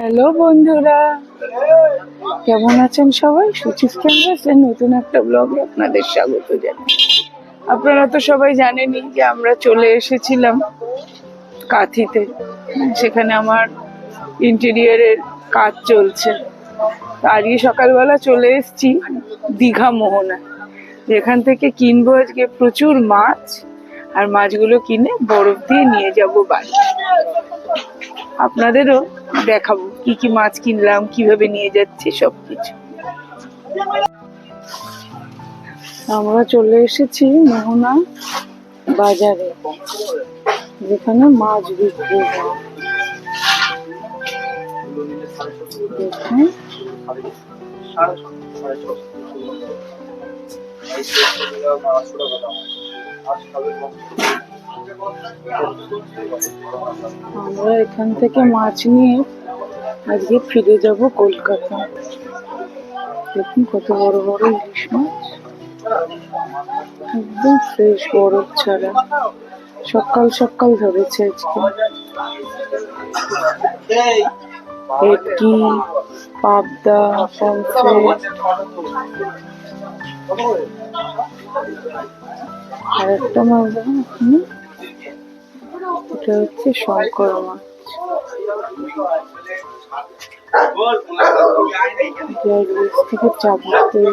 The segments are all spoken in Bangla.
হ্যালো বন্ধুরা, কেমন আছেন সবাই? সুচিস ক্যানভাসের নতুন একটা ব্লগে আপনাদের স্বাগত জানাই। আপনারা তো সবাই জানেনই যে আমরা চলে এসেছিলাম কাঁথিতে, সেখানে আমার ইন্টেরিয়ারের কাজ চলছে। আজকে সকালবেলা চলে এসেছি দীঘা মোহনা, যেখান থেকে কিনবো আজকে প্রচুর মাছ, আর মাছগুলো কিনে বরফ দিয়ে নিয়ে যাব বাড়ি। আপনাদেরও দেখাবো, কি কি মাছ কিনলাম, কীভাবে নিয়ে যাচ্ছি, সবকিছু। আমরা চলে এসেছি মোহনা বাজারে, যেখানে মাছ বিক্রি হয়। আমরা এখান থেকে মাছ নিয়ে আজকে ফিরে যাব কলকাতা। দেখুন কত বড় বড় ইলিশ মাছ। একদম ফ্রেশ বরফ ছাড়া। সকাল সকাল ধরেছে আজকে। ভেটকি, পাবদা, পমফ্রেট। আর একটা মাছ দেখুন। এটা হচ্ছে শঙ্কর মাছ। থেকে চাবুক তৈরি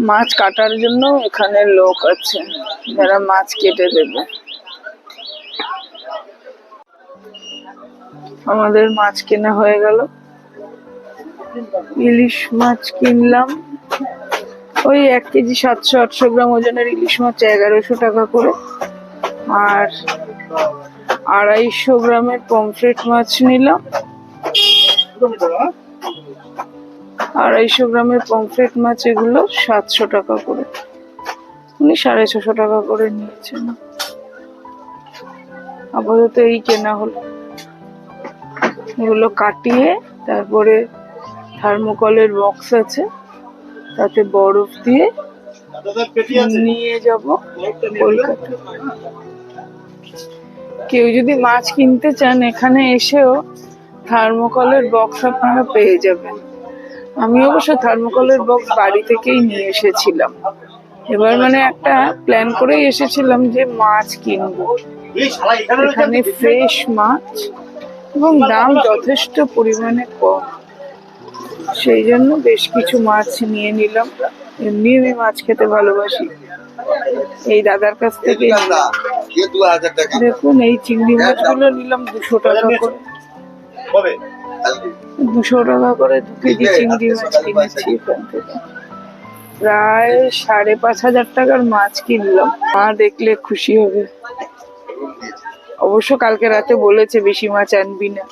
মাছ কাটার জন্য এখানে লোক আছে। যারা মাছ কেটে দেবে। আমাদের মাছ কেনা হয়ে গেল। ইলিশ মাছ কিনলাম। ওই এক কেজি সাতশো, আটশো গ্রাম ওজনের ইলিশ মাছ এগারোশো টাকা করে। আর আড়াইশো গ্রামের পমফ্রেট মাছ নিলাম। আড়াইশো গ্রামের পমফ্রেট মাছ এগুলো সাতশো টাকা করে। উনি সাড়ে ছশো টাকা করে নিয়েছেন। আপাতত এই কেনা হলো। এগুলো কাটিয়ে তারপরে থার্মোকলের বক্স আছে, তাতে বরফ দিয়ে নিয়ে যাব কলকাতা কেউ যদি মাছ কিনতে চান, এখানে এসেও থার্মোকলের বক্স আপনারা পেয়ে যাবেন। আমি অবশ্য থার্মোকলের বক্স বাড়ি থেকেই নিয়ে এসেছিলাম। এবার মানে একটা প্ল্যান করেই এসেছিলাম যে মাছ কিনবো। এখানে ফ্রেশ মাছ। এবং দাম যথেষ্ট পরিমাণে কম। সেই জন্য বেশ কিছু মাছ নিয়ে নিলাম। এমনি আমি মাছ খেতে ভালোবাসি। এই দাদার কাছ থেকে দেখুন, এই চিংড়ি মাছগুলো নিলাম দুশো টাকা করে। দুশো টাকা করে দু কেজি চিংড়ি মাছ কিনেছি এখান থেকে। প্রায় সাড়ে পাঁচ হাজার টাকার মাছ কিনলাম। মা দেখলে খুশি হবে। অবশ্য কালকে রাতে বলেছে বেশি মাছ আনবি না।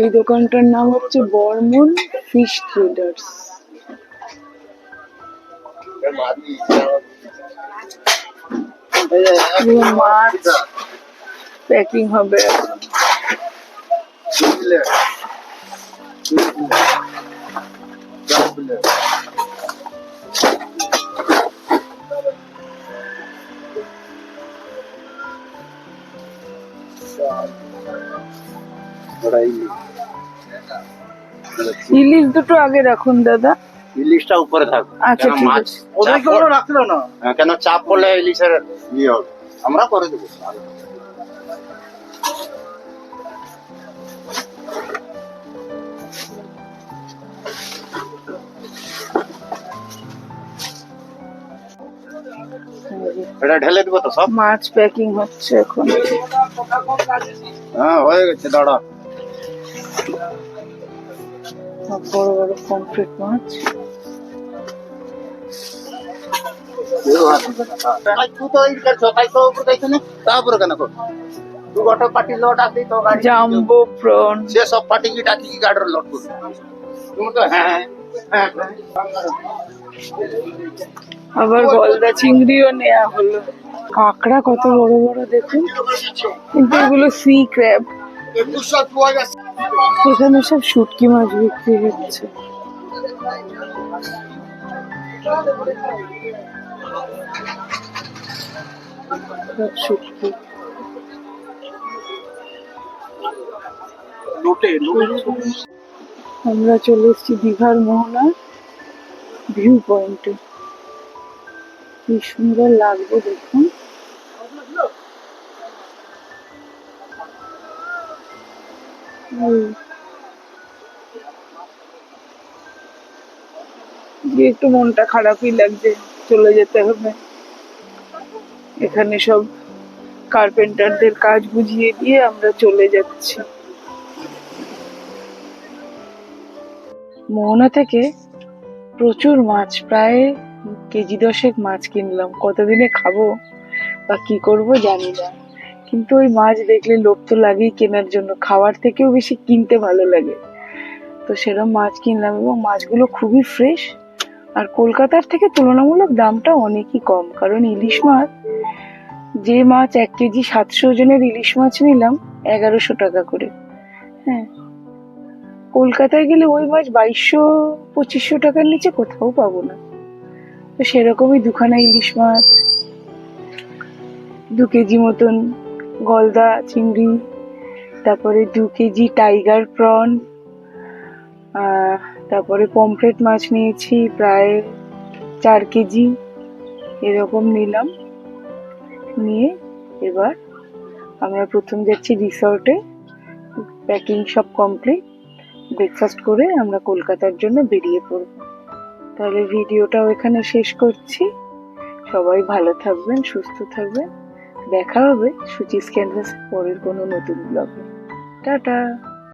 এই দোকানটার নাম হচ্ছে বর্মন ফিশ ট্রেডার্স। পুরো মাছ প্যাকিং হবে ইলিশ দুটো আগে রাখুন দাদা। ইলিশটা উপরে থাকবে আচ্ছা মাছ আছে। চাপ রাখল না। কেন চাপ পড়লে ইলিশের ইয়ে হবে। আমরা করে দেবো। এটা ঢেলে দিব তো সব? মাছ প্যাকিং হচ্ছে এখন। হ্যাঁ হয়ে গেছে দাঁড়া। বড় বড় কমপ্লিট মাছ। তারপরে কেন কর তু গোটা পার্টি লোট আসি তো গাড়ি জাম্বো প্রন সে সব কি ডাকি গাড়ির লোট করবে? তুমি তো হ্যাঁ হ্যাঁ হ্যাঁ। আবার গলদা চিংড়িও নেওয়া হলো। কাঁকড়া কত বড় বড় দেখুন। কিন্তু এগুলো সি ক্র্যাব এখানে সব শুটকি মাছ বিক্রি হচ্ছে। সব শুটকি। আমরা চলে এসেছি দীঘার মোহনা ভিউ পয়েন্টে কি সুন্দর লাগবে দেখুন। একটু মনটা খারাপই লাগছে, চলে যেতে হবে। এখানে সব কার্পেন্টারদের কাজ বুঝিয়ে দিয়ে আমরা চলে যাচ্ছি। মোহনা থেকে প্রচুর মাছ, প্রায় কেজি দশেক মাছ কিনলাম। কতদিনে খাব বা কি করব জানি না। কিন্তু ওই মাছ দেখলে লোভ তো লাগেই কেনার জন্য। খাওয়ার থেকেও বেশি কিনতে ভালো লাগে। তো সেরকম মাছ কিনলাম এবং মাছগুলো খুবই ফ্রেশ। আর কলকাতার থেকে তুলনামূলক দামটা অনেকই কম। কারণ ইলিশ মাছ, যে মাছ এক কেজি সাতশো ওজনের ইলিশ মাছ নিলাম, এগারোশো টাকা করে। কলকাতায় গেলে ওই মাছ বাইশশো, পঁচিশশো টাকার নিচে কোথাও পাবো না। তো সেরকমই দুখানা ইলিশ মাছ, দু কেজি মতন গলদা, চিংড়ি, তারপরে দু কেজি টাইগার প্রন তারপরে পমফ্রেট মাছ নিয়েছি প্রায় চার কেজি, এরকম নিলাম। নিয়ে এবার আমরা প্রথম যাচ্ছি রিসর্টে প্যাকিং সব কমপ্লিট ব্রেকফাস্ট করে আমরা কলকাতার জন্য বেরিয়ে পড়ব। তাহলে ভিডিওটাও এখানে শেষ করছি। সবাই ভালো থাকবেন, সুস্থ থাকবেন। দেখা হবে সুচিস ক্যানভাসের পরের কোনো নতুন ব্লগে টাটা!